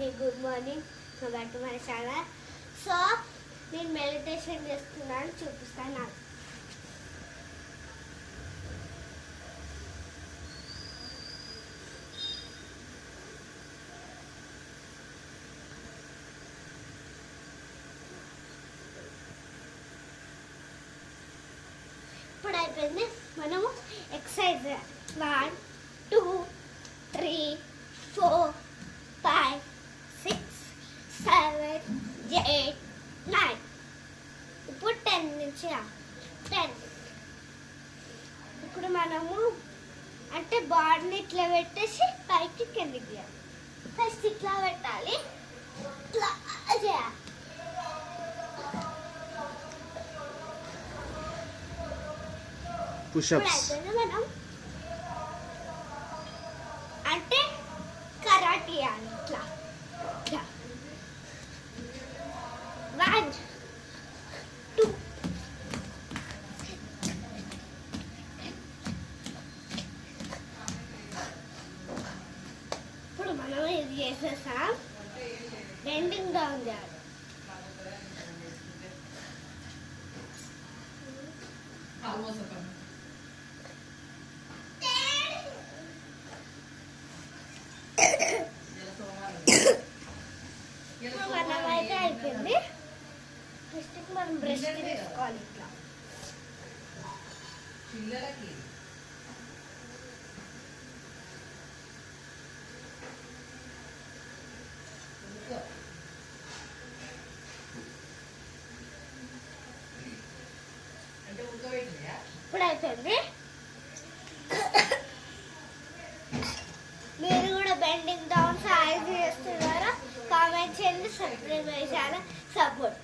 అందరికీ good morning. Back to my channel so నేను meditation చేస్తున్నాను చూపిస్తాను ఇప్పుడు అయిపోయింది. మనము ఎక్సర్సైజ్ వన్ నుంచి టెన్ ఇప్పుడు మనము అంటే బాడీని ఇట్లా పెట్టేసి పైకి కిందికి ఫస్ట్ ఇట్లా పెట్టాలి. ఇట్లా చేయాలి. పుషప్స్ మనం? అంటే కరాటీ ఇట్లా. మనం ఇది చేసేసాం? బెండింగ్ డౌన్ చేయాలి ఇప్పుడు మనం అయితే అయిపోయింది. నెక్స్ట్ మనం బ్రష్ తీసుకోవాలి ఇట్లా. పిల్లలకి ఇప్పుడు అవుతుంది మీరు కూడా బెండింగ్ డౌన్ సాయం చేస్తున్నారా? కామెంట్ చేయండి సబ్స్క్రైబ్ చేయాలి సపోర్ట్